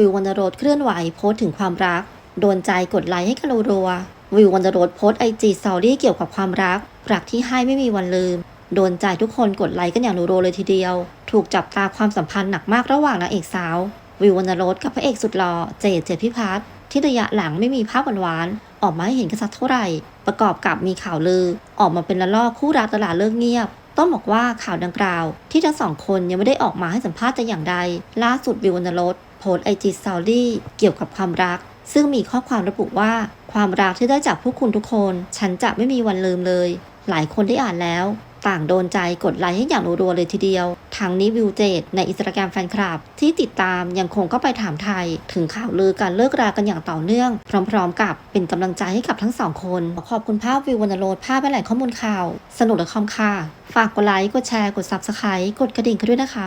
วิววรรณรสเคลื่อนไหวโพสถึงความรัก โดนใจกดไลค์ให้กันรัวๆวิววรรณรสโพสไอจีสตอรี่เกี่ยวกับความรักรักที่ให้ไม่มีวันลืม โดนใจทุกคนกดไลค์กันอย่างรัวๆเลยทีเดียว ถูกจับตาความสัมพันธ์หนักมากระหว่างนางเอกสาว วิววรรณรสกับพระเอกสุดหล่อเจดเจดพิพัฒน์ที่ระยะหลังไม่มีภาพหวานๆออกมาให้เห็นกันสักเท่าไหร่ ประกอบกับมีข่าวลือ ออกมาเป็นละลอกคู่รักตลาดเลิกเงียบ ต้องบอกว่าข่าวดังกล่าว ที่ทั้งสองคนยังไม่ได้ออกมาให้สัมภาษณ์แต่อย่างใด ล่าสุดวิววรรณรส โพสไอจีสตอรี่เกี่ยวกับความรัก ซึ่งมีข้อความระบุว่า ความรักที่ได้จากพวกคุณทุกคน ฉันจะไม่มีวันลืมเลย หลายคนได้อ่านแล้ว ต่างโดนใจกดไลค์ให้อย่างรัวๆเลยทีเดียวทั้งนี้วิวเจดในอินสตาแกรมแฟนคลับ ที่ติดตามยังคงเข้าไปถามไทย ถึงข่าวลือการเลิกรากันอย่างต่อเนื่อง พร้อมๆ กับเป็นกำลังใจให้กับทั้งสองคนขอขอบคุณภาพวิววรรณโรดภาพและแหล่งข้อมูลข่าว สนุกและคอมค่ะฝากกดไลค์กดแชร์กด Subscribe กดกระดิ่งกันด้วยนะคะ